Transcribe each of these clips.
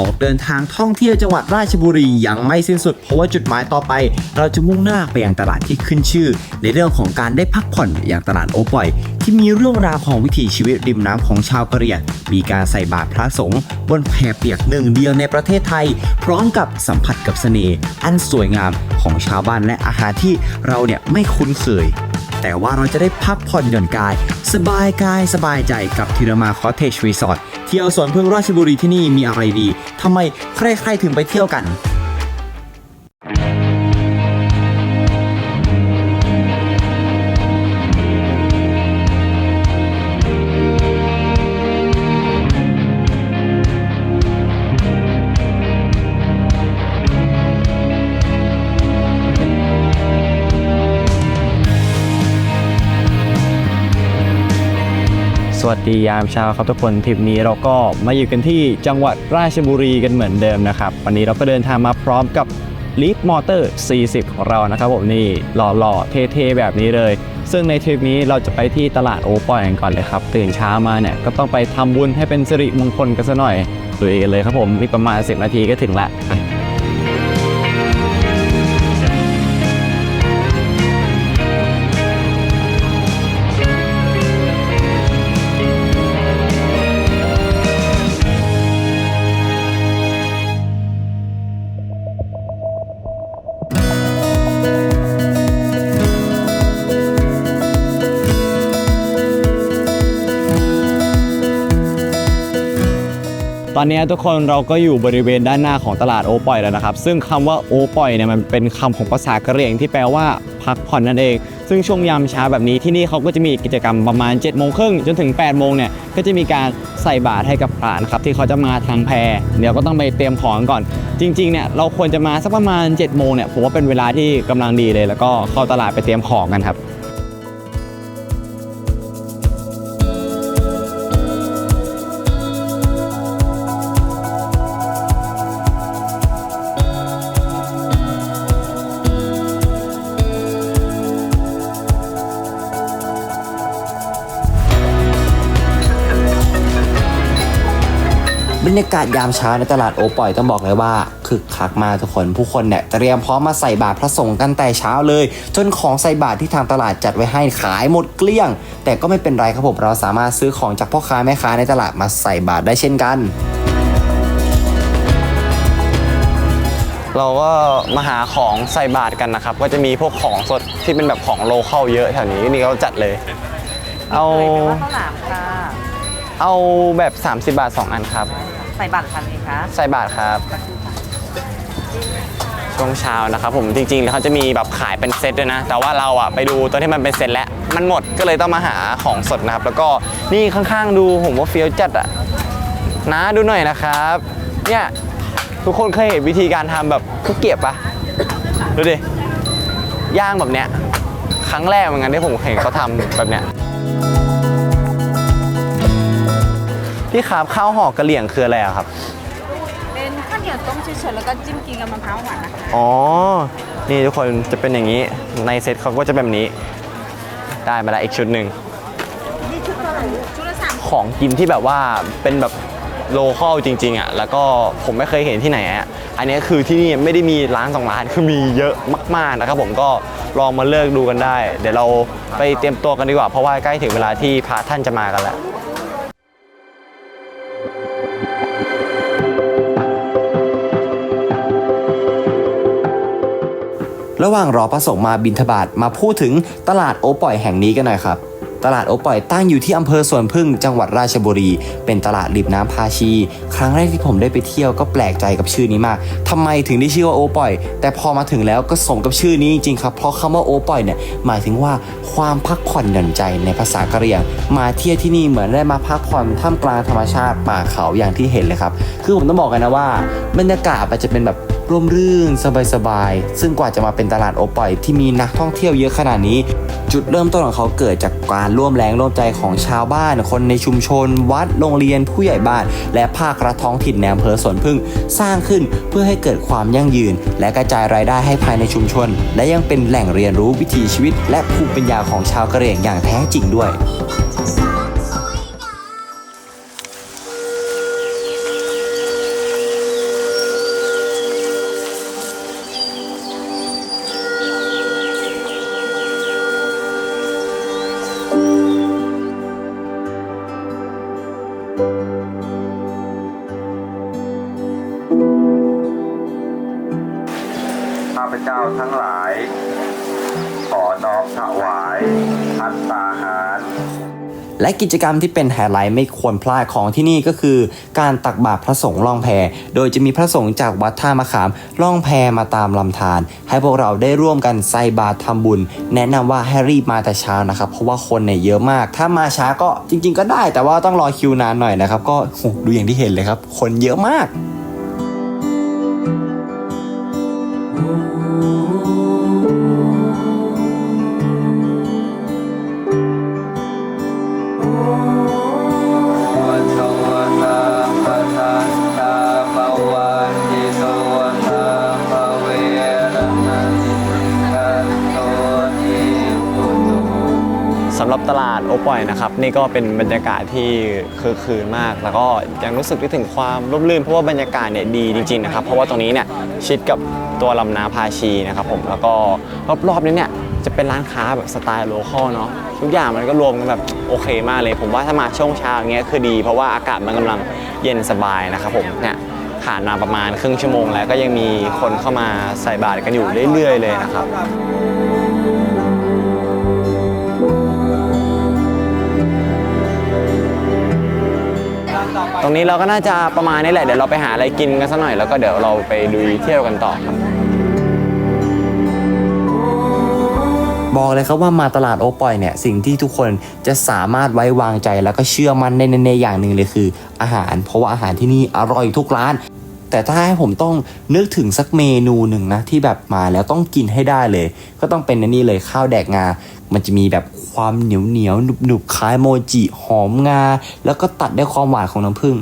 ออกเดินทางท่องเที่ยวจังหวัดราชบุรียังไม่สิ้นสุด เพราะว่าจุดหมายต่อไป เราจะมุ่งหน้าไปยังตลาดที่ขึ้นชื่อ ในเรื่องของการได้พักผ่อนอย่างตลาดโอปอย ที่มีเรื่องราวของวิถีชีวิตริมน้ำของชาวกะเหรี่ยงมีการใส่บาตรพระสงฆ์บนแพเปียกหนึ่งเดียวในประเทศไทย พร้อมกับสัมผัสกับเสน่ห์อันสวยงามของชาวบ้านและอาหารที่เราเนี่ยไม่คุ้นเคยแต่ว่าเราจะได้พักผ่อนหย่อนกาย สบายกายสบายใจกับทีรามาคอเทจรีสอร์ท เที่ยวสวนพึ่งราชบุรีที่นี่มีอะไรดีทำไมใครๆถึงไปเที่ยวกัน สวัสดียามเช้าครับทุกคนทริปนี้เราก็มาอยู่กันที่จังหวัดราชบุรีกันเหมือนเดิมนะครับ วันนี้เราก็เดินทางมาพร้อมกับลีฟมอเตอร์ 40 ของเรานะครับผมนี่หล่อๆ เท่ๆ แบบนี้เลย ซึ่งในทริปนี้เราจะไปที่ตลาดโอปอยกันก่อนเลยครับ ตื่นเช้ามาเนี่ย ก็ต้องไปทำบุญให้เป็นสิริมงคลกันซะหน่อยลุยกันเลยครับผมมีประมาณ 10 นาทีก็ถึงละ อนนี้ทุกคนเราก็อยู่บริเวณด้านหน้าของตลาดโอปอยแล้วนะครับ ซึ่งคำว่าโอปอยเนี่ยมันเป็นคำของภาษากะเหรี่ยงที่แปลว่าพักผ่อนนั่นเอง ซึ่งช่วงยามเช้าแบบนี้ที่นี่เขาก็จะมีกิจกรรมประมาณ7จ็ดโมงครึ่งจนถึง8ปดโมงเนี่ยก็จะมีการใส่บาตรให้กับพระนะครับที่เขาจะมาทางแพเดี๋ยวก็ต้องไปเตรียมของก่อน จริงๆเนี่ยเราควรจะมาสักประมาณ7จ็ดโมงเนี่ยผมว่าเป็นเวลาที่กำลังดีเลย แล้วก็เข้าตลาดไปเตรียมของกันครับ ยากาศยามเช้าในตลาดโอปอยต้องบอกเลยว่าคึกคักมากทุกคนผู้คนเนี่ยเตรียมพร้อมมาใส่บาตรพระสงฆ์กันแต่เช้าเลย จนของใส่บาตรที่ทางตลาดจัดไว้ให้ขายหมดเกลี้ยง แต่ก็ไม่เป็นไรครับผมเราสามารถซื้อของจากพ่อค้าแม่ค้าในตลาดมาใส่บาตรได้เช่นกัน เราก็มาหาของใส่บาตรกันนะครับ ก็จะมีพวกของสดที่เป็นแบบของโลเคอลเยอะแถวนี้นี่เขาจัดเลย เอา ข้าวหลามค่ะ เอาแบบ 30 บาท 2 อันครับ ใส่บัตรทันไหมคะใส่บาทครับ ช่วงเช้านะครับผมจริงๆแล้วเขาจะมีแบบขายเป็นเซตด้วยนะ แต่ว่าเราอะไปดูตัวที่มันเป็นเซตแล้ว มันหมดก็เลยต้องมาหาของสดนะครับ แล้วก็นี่ข้างๆดูผมว่าเฟี้ยวจัดอะนะดูหน่อยนะครับ เนี่ยทุกคนเคยเห็นวิธีการทำแบบข้าวเกรียบปะดูดิย่างแบบเนี้ยครั้งแรกเหมือนกันที่ผมเห็นเขาทำแบบเนี้ย พี่ครับข้าวห่อกระเหลี่ยงคืออะไรอะครับ เป็นข้าวเหนียวต้มเฉยๆแล้วก็จิ้มกินกับมะพร้าวหวานนะคะอ๋อ นี่ทุกคนจะเป็นอย่างนี้ในเซ็ตเขาก็จะแบบนี้ ได้มาแล้วอีกชุดหนึ่งนี่ชุดเท่าไหร่ชุดละสามของกินที่แบบว่าเป็นแบบโลคอลจริงๆอะแล้วก็ผมไม่เคยเห็นที่ไหนอะอันนี้คือที่นี่ไม่ได้มีร้านสองร้านคือมีเยอะมากๆนะครับผมก็ลองมาเลือกดูกันได้ เดี๋ยวเราไปเตรียมตัวกันดีกว่าเพราะว่าใกล้ถึงเวลาที่พระท่านจะมากันแล้ว ระหว่างรอพระสงฆ์มาบินทบาทมาพูดถึงตลาดโอป่อยแห่งนี้กันหน่อยครับ ตลาดโอป่อยตั้งอยู่ที่อำเภอสวนพึ่งจังหวัดราชบุรี เป็นตลาดริมน้ำพาชี ครั้งแรกที่ผมได้ไปเที่ยวก็แปลกใจกับชื่อนี้มากทำไมถึงได้ชื่อว่าโอป่อย แต่พอมาถึงแล้วก็สมกับชื่อนี้จริงๆครับ เพราะคำว่าโอป่อยเนี่ยหมายถึงว่าความพักผ่อนหย่อนใจในภาษากะเหรี่ยง มาเที่ยวที่นี่เหมือนได้มาพักผ่อนท่ามกลางธรรมชาติป่าเขาอย่างที่เห็นเลยครับ คือผมต้องบอกกันนะว่าบรรยากาศมันจะเป็นแบบ ร่มรื่นสบายๆ ซึ่งกว่าจะมาเป็นตลาดโอปอยที่มีนักท่องเที่ยวเยอะขนาดนี้ จุดเริ่มต้นของเขาเกิดจากการร่วมแรงร่วมใจของชาวบ้าน คนในชุมชน วัดโรงเรียนผู้ใหญ่บ้าน และภาครัฐท้องถิ่นในอำเภอสวนพึ่งสร้างขึ้นเพื่อให้เกิดความยั่งยืน และกระจายรายได้ให้ภายในชุมชน และยังเป็นแหล่งเรียนรู้วิถีชีวิต และภูมิปัญญาของชาวกะเหรี่ยงอย่างแท้จริงด้วย ทั้งหลาย ขอน้อมถวายพัตตาหาร และกิจกรรมที่เป็นไฮไลท์ไม่ควรพลาดของที่นี่ก็คือ การตักบาตรพระสงฆ์ล่องแพ โดยจะมีพระสงฆ์จากวัดท่ามะขามล่องแพมาตามลำธารให้พวกเราได้ร่วมกันใส่บาตรทำบุญ แนะนำว่าให้รีบมาแต่เช้านะครับ เพราะว่าคนเนี่ยเยอะมาก ถ้ามาช้าก็จริง ๆ ก็ได้ แต่ว่าต้องรอคิวนานหน่อยนะครับ ก็โหดูอย่างที่เห็นเลยครับ คนเยอะมาก สำหรับตลาดโอปอยนะครับนี่ก็เป็นบรรยากาศที่คือคืนมาก แล้วก็ยังรู้สึกได้ถึงความร่มรื่นเพราะว่าบรรยากาศเนี่ยดีจริงๆนะครับเพราะว่าตรงนี้เนี่ยชิดกับตัวลำน้ำพาชีนะครับผมแล้วก็รอบๆนี้เนี่ยจะเป็นร้านค้าแบบสไตล์โลคอลเนาะทุกอย่างมันก็รวมกันแบบโอเคมากเลย ผมว่าถ้ามาช่วงเช้าอย่างเงี้ยคือดี เพราะว่าอากาศมันกำลังเย็นสบายนะครับผมเนี่ยผ่านมาประมาณครึ่งชั่วโมงแล้วก็ยังมีคนเข้ามาใส่บาตรกันอยู่เรื่อยๆเลยนะครับ ตรงนี้เราก็น่าจะประมาณนี้แหละ เดี๋ยวเราไปหาอะไรกินกันสักหน่อยแล้วก็เดี๋ยวเราไปดูเที่ยวกันต่อครับบอกเลยครับว่ามาตลาดโอปอยเนี่ยสิ่งที่ทุกคนจะสามารถไว้วางใจแล้วก็เชื่อมั่นในในอย่างหนึ่งเลยคือ อาหาร เพราะว่าอาหารที่นี่อร่อยทุกร้าน แต่ถ้าให้ผมต้องนึกถึงสักเมนูหนึ่งนะที่แบบมาแล้วต้องกินให้ได้เลย ก็ต้องเป็นนี่เลยข้าวแดกงา มันจะมีแบบความเหนียวเหนียวหนุบหนุบคล้ายโมจิหอมงา แล้วก็ตัดด้วยความหวานของน้ำผึ้ง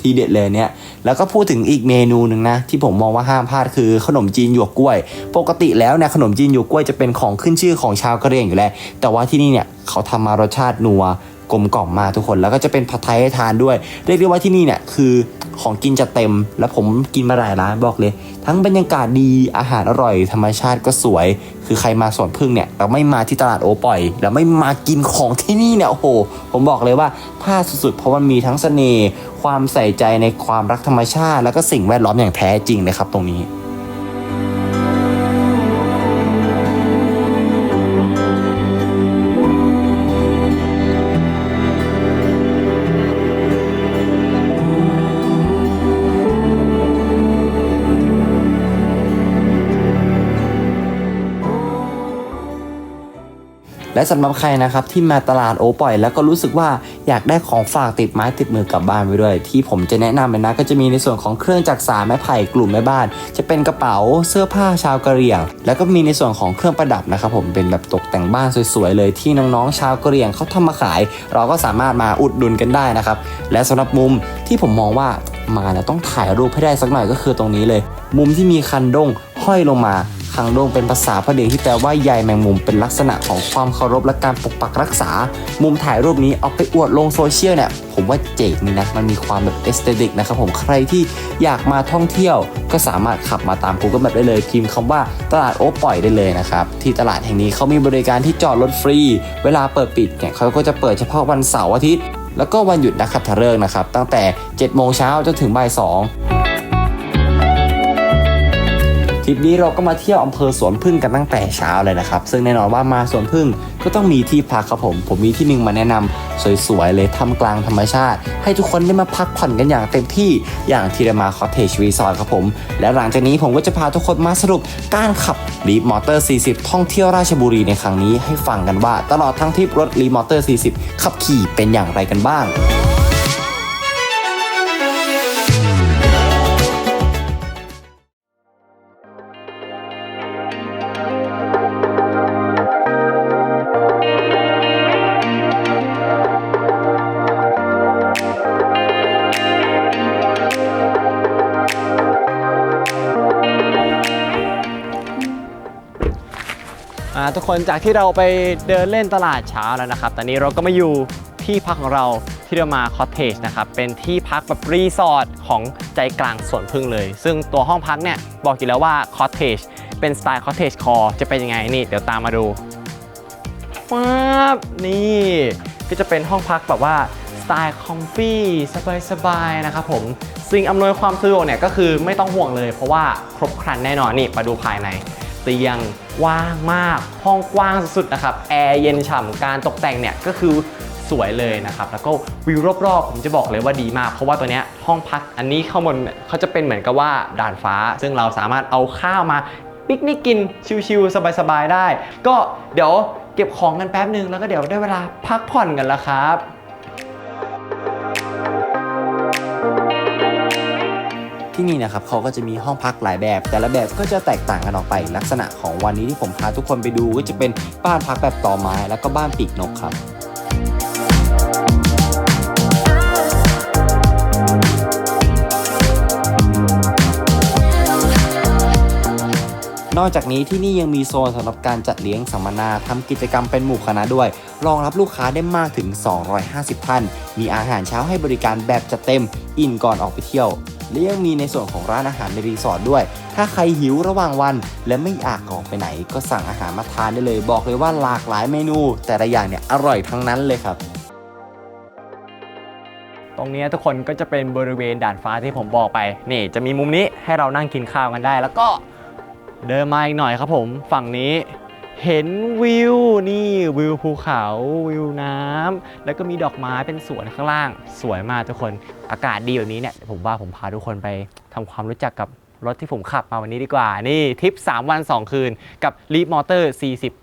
ทีเด็ดเลยเนี่ย แล้วก็พูดถึงอีกเมนูหนึ่งนะ ที่ผมมองว่าห้ามพลาดคือขนมจีนหยวกกล้วย ปกติแล้วเนี่ยขนมจีนหยวกกล้วยจะเป็นของขึ้นชื่อของชาวกะเหรี่ยงอยู่แล้ว แต่ว่าที่นี่เนี่ยเขาทำมารสชาตินัวกลมกล่อมมาทุกคนแล้วก็จะเป็นผัดไทยให้ทานด้วย เรียกได้ว่าที่นี่เนี่ยคือ ของกินจะเต็ม แล้วผมกินมาหลายร้านบอกเลย ทั้งบรรยากาศดีอาหารอร่อย ธรรมชาติก็สวย คือใครมาสวนพึ่งเนี่ยเราไม่มาที่ตลาดโอป่อยแล้วไม่มากินของที่นี่เนี่ยโอ้โห ผมบอกเลยว่าพลาดสุดๆ เพราะมันมีทั้งเสน่ห์ความใส่ใจในความรักธรรมชาติ แล้วก็สิ่งแวดล้อมอย่างแท้จริงเลยครับตรงนี้ และสำหรับใครนะครับที่มาตลาดโอปอย แล้วก็รู้สึกว่าอยากได้ของฝากติดไม้ติดมือกลับบ้านไปด้วย ที่ผมจะแนะนำเลยนะก็จะมีในส่วนของเครื่องจักสานไม้ไผ่กลุ่มแม่บ้าน จะเป็นกระเป๋าเสื้อผ้าชาวกะเหรี่ยง แล้วก็มีในส่วนของเครื่องประดับนะครับผมเป็นแบบตกแต่งบ้านสวยๆเลยที่น้องๆชาวกะเหรี่ยงเขาทำมาขาย เราก็สามารถมาอุดหนุนกันได้นะครับและสำหรับมุมที่ผมมองว่ามาแล้วต้องถ่ายรูปให้ได้สักหน่อยก็คือตรงนี้เลย มุมที่มีคันด้งห้อยลงมา คังโดงเป็นภาษาพระเดียที่แปลว่าใยแมงมุมเป็นลักษณะของความเคารพและการปกปักรักษา มุมถ่ายรูปนี้เอาไปอวดลงโซเชียลเนี่ยผมว่าเจ๋งนี่นะมันมีความแบบเอสเตติกนะครับผมใครที่อยากมาท่องเที่ยว ก็สามารถขับมาตาม Google Map ได้เลยพิมพ์คำว่าตลาดโอ๊ปล่อยได้เลยนะครับที่ตลาดแห่งนี้เขามีบริการที่จอดรถฟรี เวลาเปิดปิดเนี่ยเขาก็จะเปิดเฉพาะวันเสาร์อาทิตย์แล้วก็วันหยุดนักขัตฤกษ์นะครับตั้งแต่7โมงเช้าจนถึงบ่าย2 ทริปนี้เราก็มาเที่ยวอำเภอสวนพึ่งกันตั้งแต่เช้าเลยนะครับ ซึ่งแน่นอนว่ามาสวนพึ่งก็ต้องมีที่พักครับผม ผมมีที่หนึ่งมาแนะนำสวยๆเลยทำกลางธรรมชาติ ให้ทุกคนได้มาพักผ่อนกันอย่างเต็มที่อย่างทีรามาคอเทจรีสอร์ทครับผม และหลังจากนี้ผมก็จะพาทุกคนมาสรุปการขับรีมอเตอร์ 40 ท่องเที่ยวราชบุรีในครั้งนี้ให้ฟังกันว่า ตลอดทั้งทริปรถรีมอเตอร์ 40 ขับขี่เป็นอย่างไรกันบ้าง ทุกคนจากที่เราไปเดินเล่นตลาดเช้าแล้วนะครับ ตอนนี้เราก็มาอยู่ที่พักของเราที่เรามาคอ t เทจนะครับ เป็นที่พักแบบรีสอร์ทของใจกลางสวนพึ่งเลย ซึ่งตัวห้องพักเนี่ยบอกอยู่แล้วว่าคอ t เทจเป็นสไตล์คอ t เทจคอจะเป็นยังไงนี่ เดี๋ยวตามมาดูว้าบนี่ก็จะเป็นห้องพักแบบว่าสไตตล์คอมฟี่สบายๆนะครับผมสิ่งอำนวยความสะดวกเนี่ยก็คือไม่ต้องห่วงเลย เพราะว่าครบครันแน่นอนนี่มาดูภายใน เตียงว่างมาก ห้องกว้างสุดๆนะครับ แอร์เย็นฉ่ำการตกแต่งเนี่ยก็คือสวยเลยนะครับ แล้วก็วิวรอบๆ ผมจะบอกเลยว่าดีมาก เพราะว่าตัวเนี้ยห้องพักอันนี้ข้างบนเขาจะเป็นเหมือนกับว่าด่านฟ้า ซึ่งเราสามารถเอาข้าวมาปิกนิกกินชิวๆสบายๆได้ ก็เดี๋ยวเก็บของกันแป๊บหนึ่งแล้วก็เดี๋ยวได้เวลาพักผ่อนกันแล้วครับ ที่นี่นะครับเขาก็จะมีห้องพักหลายแบบ แต่ละแบบก็จะแตกต่างกันออกไป ลักษณะของวันนี้ที่ผมพาทุกคนไปดูก็จะเป็นบ้านพักแบบต่อไม้ แล้วก็บ้านปีกนกครับนอกจากนี้ที่นี่ยังมีโซนสำหรับการจัดเลี้ยงสัมมนาทำกิจกรรมเป็นหมู่คณะด้วย รองรับลูกค้าได้มากถึง 250 ท่าน มีอาหารเช้าให้บริการแบบจัดเต็ม อิ่มก่อนออกไปเที่ยว และยังมีในส่วนของร้านอาหารในรีสอร์ทด้วย ถ้าใครหิวระหว่างวัน และไม่อยากออกไปไหน ก็สั่งอาหารมาทานได้เลย บอกเลยว่าหลากหลายเมนู แต่ละอย่างเนี่ยอร่อยทั้งนั้นเลยครับ ตรงนี้ทุกคนก็จะเป็นบริเวณด่านฟ้าที่ผมบอกไป นี่ จะมีมุมนี้ให้เรานั่งกินข้าวกันได้ แล้วก็เดินมาอีกหน่อยครับผม ฝั่งนี้ เห็นวิวนี่วิวภูเขาวิวน้ำแล้วก็มีดอกไม้เป็นสวนข้างล่าง สวยมากทุกคนอากาศดีแบบนี้เนี่ยผมว่าผมพาทุกคนไปทำความรู้จักกับรถที่ผมขับมาวันนี้ดีกว่า นี่ทริป 3 วัน 2 คืนกับ Leap Motor 40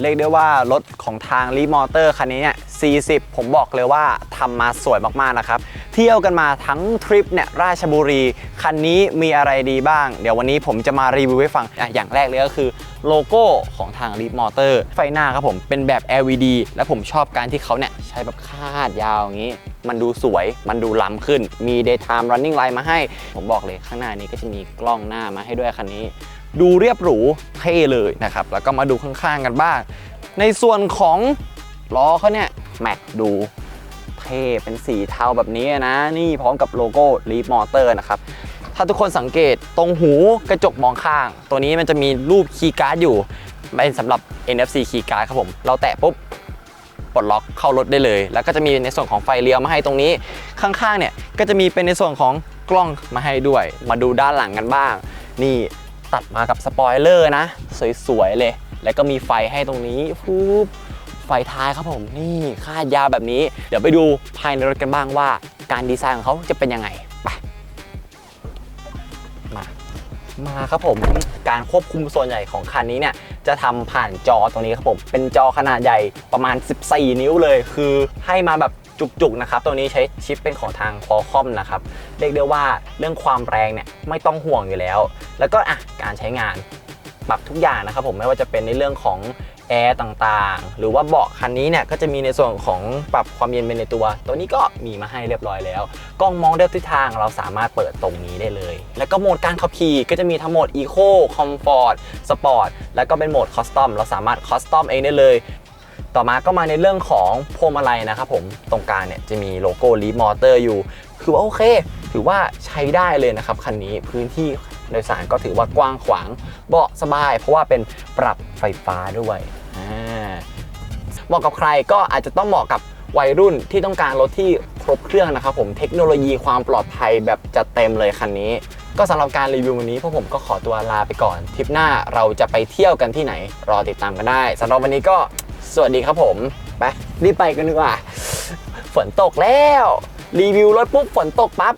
เรียกได้ว่ารถของทางรีมอเตอร์คันนี้เนี่ย 40 ผมบอกเลยว่าทำมาสวยมากๆนะครับ เที่ยวกันมาทั้งทริปเนี่ยราชบุรี คันนี้มีอะไรดีบ้าง เดี๋ยววันนี้ผมจะมารีวิวให้ฟังอะอย่างแรกเลยก็คือโลโก้ของทางรีมอเตอร์ไฟหน้าครับผมเป็นแบบ LED และผมชอบการที่เขาเนี่ยใช้แบบคาดยาวอย่างนี้ มันดูสวย มันดูล้ำขึ้น มี daytime running light มาให้ ผมบอกเลยข้างหน้านี้ก็จะมีกล้องหน้ามาให้ด้วยคันนี้ ดูเรียบหรูเท่เลยนะครับ แล้วก็มาดูข้างๆกันบ้าง ในส่วนของล้อเขาเนี่ยแม็กดูเท่เป็นสีเทาแบบนี้นะ นี่พร้อมกับโลโก้ Leap Motor นะครับ ถ้าทุกคนสังเกตตรงหูกระจกมองข้าง ตัวนี้มันจะมีรูปคีย์การ์ดอยู่เป็นสำหรับ NFC คีย์การ์ดครับผม เราแตะปุ๊บปลดล็อกเข้ารถได้เลย แล้วก็จะมีในส่วนของไฟเลี้ยวมาให้ตรงนี้ ข้างๆเนี่ยก็จะมีเป็นในส่วนของกล้องมาให้ด้วย มาดูด้านหลังกันบ้าง นี่ ตัดมากับสปอยเลอร์นะ สวยๆเลย แล้วก็มีไฟให้ตรงนี้ฟูบไฟท้ายครับผมนี่คาดยาวแบบนี้ เดี๋ยวไปดูภายในรถกันบ้างว่า การดีไซน์ของเขาจะเป็นยังไงไปมามาครับผมการควบคุมส่วนใหญ่ของคันนี้เนี่ยจะทำผ่านจอตรงนี้ครับผมเป็นจอขนาดใหญ่ประมาณ 14 นิ้วเลย คือให้มาแบบ จุกๆนะครับตัวนี้ใช้ชิปเป็นของทาง Qualcomm นะครับเรียกได้ว่าเรื่องความแรงเนี่ยไม่ต้องห่วงอยู่แล้ว แล้วก็อะการใช้งานปรับทุกอย่างนะครับผมไม่ว่าจะเป็นในเรื่องของแอร์ต่างๆ หรือว่าเบาะคันนี้เนี่ยก็จะมีในส่วนของปรับความเย็นเป็นในตัว ตัวนี้ก็มีมาให้เรียบร้อยแล้ว กล้องมองเลือกทิศทางเราสามารถเปิดตรงนี้ได้เลย แล้วก็โหมดการขับขี่ก็จะมีทั้งโหมด Eco Comfort Sport แล้วก็เป็นโหมด Custom เราสามารถ Custom เองได้เลย ต่อมาก็มาในเรื่องของพวงมาลัยนะครับผมตรงกลางเนี่ยจะมีโลโก้ Leap Motor อยู่ คือว่าโอเค ถือว่าใช้ได้เลยนะครับคันนี้พื้นที่โดยสารก็ถือว่ากว้างขวางเบาะสบาย เพราะว่าเป็นปรับไฟฟ้าด้วยเหมาะกับใครก็อาจจะต้องเหมาะกับวัยรุ่นที่ต้องการรถที่ครบเครื่องนะครับผมเทคโนโลยีความปลอดภัยแบบจัดเต็มเลยคันนี้ ก็สำหรับการรีวิววันนี้พวกผมก็ขอตัวลาไปก่อนทริปหน้าเราจะไปเที่ยวกันที่ไหน รอติดตามกันได้สำหรับวันนี้ก็ สวัสดีครับผม ไปรีบไปกันดีกว่า ฝนตกแล้ว รีวิวรถปุ๊บฝนตกปั๊บ